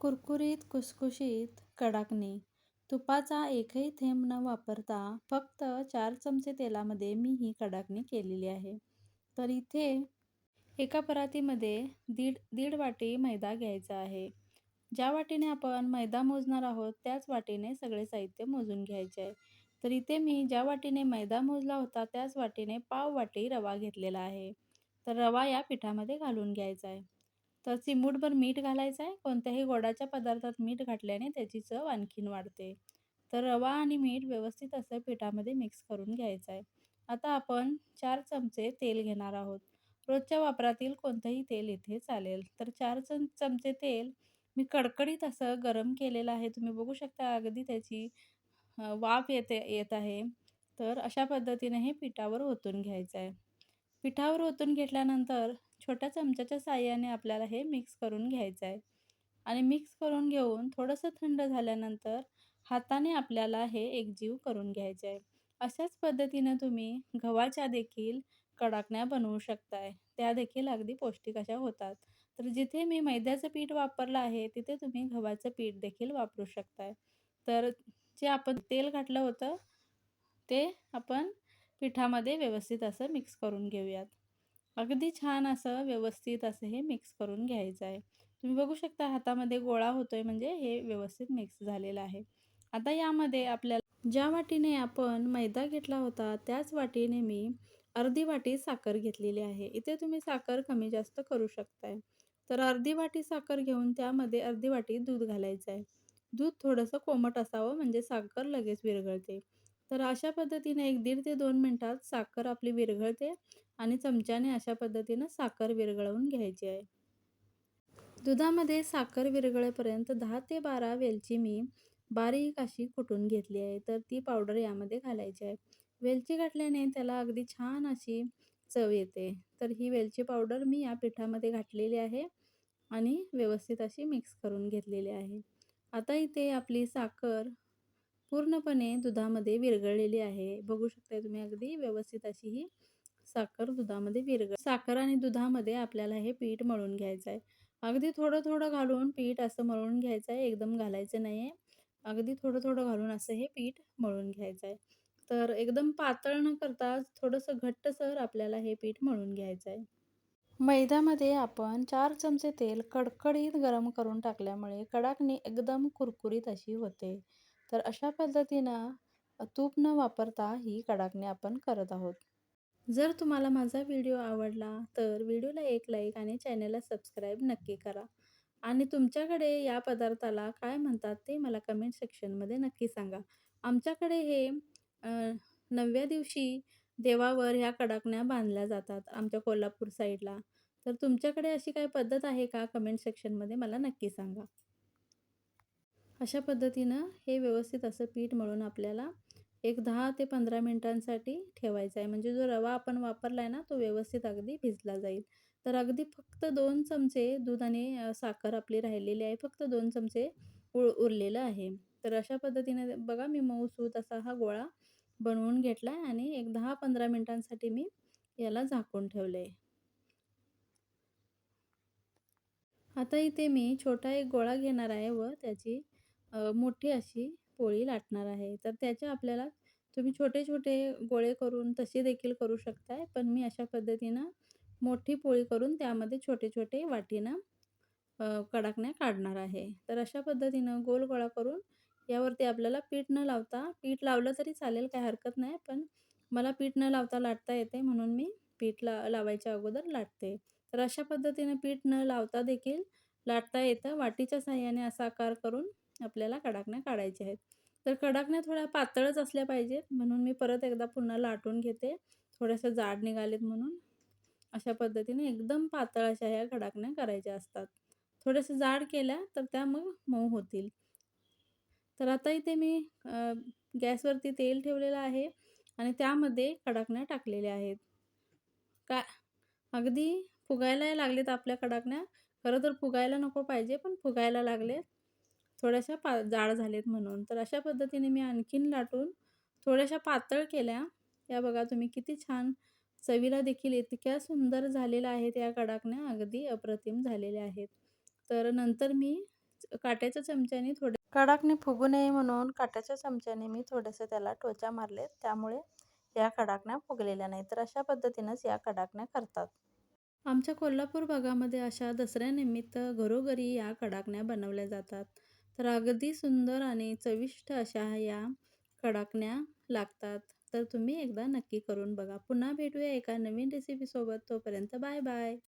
कुरकुरीत खुसखुशीत कडाकणी तुपाचा एकही थेंब न वापरता फक्त चार चमचे तेलामध्ये मी ही कडाकणी केलेली आहे. तर इथे एका परातीमध्ये दीड दीड वाटी मैदा घ्यायचा आहे. ज्या वाटीने आपण मैदा मोजणार आहोत त्याच वाटीने सगळे साहित्य मोजून घ्यायचे आहे. तर इथे मी ज्या वाटीने मैदा मोजला होता त्याच वाटीने पाव वाटी रवा घेतलेला आहे. तर रवा या पिठामध्ये घालून घ्यायचा आहे. तर चिमूटभर मीठ घालायचं आहे. कोणत्याही गोडाच्या पदार्थात मीठ घातल्याने त्याची चव आणखीन वाढते. तर रवा आणि मीठ व्यवस्थित असं पिठामध्ये मिक्स करून घ्यायचं आहे. आता आपण चार चमचे तेल घेणार आहोत. रोजच्या वापरातील कोणतंही तेल इथे चालेल. तर चार चम चमचे तेल मी कडकडीत असं गरम केलेलं आहे. तुम्ही बघू शकता अगदी त्याची वाफ येते येत आहे. तर अशा पद्धतीने हे पिठावर ओतून घ्यायचं आहे. पिठावर ओतून घेतल्यानंतर छोट्या चमच्याच्या साह्याने आपल्याला हे मिक्स करून घ्यायचं आहे. आणि मिक्स करून घेऊन थोडंसं थंड झाल्यानंतर हाताने आपल्याला हे एकजीव करून घ्यायचे आहे. अशाच पद्धतीनं तुम्ही गव्हाच्या देखील कडाकण्या बनवू शकताय. त्या देखील अगदी पौष्टिक अशा होतात. तर जिथे मी मैद्याचं पीठ वापरलं आहे तिथे तुम्ही गव्हाचं पीठ देखील वापरू शकताय. तर जे आपण तेल घातलं होतं ते आपण पिठामध्ये व्यवस्थित असं मिक्स करून घेऊयात. अगदी छान असं व्यवस्थित असं हे मिक्स करून घ्यायचं आहे. तुम्ही बघू शकता हातामध्ये गोळा होतोय म्हणजे हे व्यवस्थित मिक्स झालेलं आहे. आता यामध्ये आपल्याला ज्या वाटीने आपण मैदा घेतला होता त्याच वाटीने मी अर्धी वाटी साखर घेतलेली आहे. इथे तुम्ही साखर कमी जास्त करू शकताय. तर अर्धी वाटी साखर घेऊन त्यामध्ये अर्धी वाटी दूध घालायचं आहे. दूध थोडंसं कोमट असावं म्हणजे साखर लगेच विरघळते. तर अशा पद्धतीने एक दीड ते दोन मिनटात साखर आपली विरघळते आणि चमच्याने अशा पद्धतीनं साखर विरघळवून घ्यायची आहे. दुधामध्ये साखर विरघळेपर्यंत दहा ते बारा वेलची मी बारीक अशी कुटून घेतली आहे. तर ती पावडर यामध्ये घालायची आहे. वेलची घातल्याने त्याला अगदी छान अशी चव येते. तर ही वेलची पावडर मी या पिठामध्ये घातलेली आहे आणि व्यवस्थित अशी मिक्स करून घेतलेली आहे. आता इथे आपली साखर पूर्णपणे दुधामध्ये विरघळलेली आहे. बघू शकता तुम्ही अगदी व्यवस्थित अशी ही साखर दुधामध्ये विरघळ साखर आणि दुधामध्ये आपल्याला हे पीठ मळून घ्यायचं आहे अगदी थोडं थोडं घालून पीठ असं मळून घ्यायचं आहे एकदम घालायचं नाही आहे अगदी थोडं थोडं घालून असं हे पीठ मळून घ्यायचं आहे तर एकदम पातळ न करता थोडंसं घट्टसर आपल्याला हे पीठ मळून घ्यायचं आहे मैद्यामध्ये आपण चार चमचे तेल कडकडीत गरम करून टाकल्यामुळे कडाकणी एकदम कुरकुरीत अशी होते. तर अशा पद्धतीनं तूप न वापरता ही कडाकणी आपण करत आहोत. जर तुम्हाला माझा व्हिडिओ आवडला तर व्हिडिओला एक लाईक आणि चॅनलला सबस्क्राईब नक्की करा. आणि तुमच्याकडे या पदार्थाला काय म्हणतात ते मला कमेंट सेक्शनमध्ये नक्की सांगा. आमच्याकडे हे नवव्या दिवशी देवावर ह्या कडाकण्या बांधल्या जातात आमच्या कोल्हापूर साईडला. तर तुमच्याकडे अशी काही पद्धत आहे का? कमेंट सेक्शनमध्ये मला नक्की सांगा. अशा पद्धतीनं हे व्यवस्थित असं पीठ मळून आपल्याला एक दहा ते पंधरा मिनटांसाठी ठेवायचा आहे. म्हणजे जो रवा आपण वापरला आहे ना तो व्यवस्थित अगदी भिजला जाईल. तर अगदी फक्त दोन चमचे दूध आणि साखर आपली राहिलेली आहे. फक्त दोन चमचे उर उरलेलं आहे. तर अशा पद्धतीने बघा मी मऊसूत असा हा गोळा बनवून घेतला आहे आणि एक दहा पंधरा मिनटांसाठी मी याला झाकून ठेवलं आहे आता इथे मी छोटा एक गोळा घेणार आहे व त्याची मोठी अशी पोळी लाटणार आहे. तर त्याच्या आपल्याला तुम्ही छोटे छोटे गोळे करून तसे देखील करू शकताय. पण मी अशा पद्धतीनं मोठी पोळी करून त्यामध्ये छोटे छोटे वाटीनं कडाकण्या काढणार आहे. तर अशा पद्धतीनं गोल गोळा करून यावरती आपल्याला पीठ न लावता पीठ लावलं तरी चालेल काही हरकत नाही. पण मला पीठ न लावता लाटता येते म्हणून मी पीठ ला लावायच्या अगोदर लाटते. तर अशा पद्धतीनं पीठ न लावता देखील लाटता येतं. वाटीच्या साह्याने असा आकार करून आपल्याला कडाकण्या काढायच्या आहेत. तर कडाकण्या थोड्या पातळच असल्या पाहिजेत. म्हणून मी परत एकदा पुन्हा लाटून घेते. थोड्याशा जाड निघालेत म्हणून. अशा पद्धतीने एकदम पातळ अशा ह्या कडाकण्या करायच्या असतात. थोड्याशा जाड केल्या तर त्या मग मऊ होतील. तर आता इथे मी गॅसवरती तेल ठेवलेलं आहे आणि त्यामध्ये कडाकण्या टाकलेल्या आहेत. का अगदी फुगायला लागलेत आपल्या कडाकण्या. खरं तर फुगायला नको पाहिजे पण फुगायला लागलेत. थोड्याशा पा जाड झालेत म्हणून. तर अशा पद्धतीने मी आणखीन लाटून थोड्याशा पातळ केल्या. या बघा तुम्ही किती छान चवीला देखील इतक्या सुंदर झालेल्या आहेत या कडाकण्या. अगदी अप्रतिम झालेल्या आहेत. तर नंतर मी काट्याच्या चमच्याने थोडे कडाकणे फुगू नये म्हणून काट्याच्या चमच्याने मी थोडेसे त्याला टोचा मारले त्यामुळे या कडाकण्या फुगलेल्या नाही तर अशा पद्धतीनंच या कडाकण्या करतात. आमच्या कोल्हापूर भागामध्ये अशा दसऱ्यानिमित्त घरोघरी या कडाकण्या बनवल्या जातात. तर अगदी सुंदर आणि चविष्ट अशा या कडाकण्या लागतात. तर तुम्ही एकदा नक्की करून बघा. पुन्हा भेटूया एका नवीन रेसिपीसोबत तोपर्यंत बाय बाय.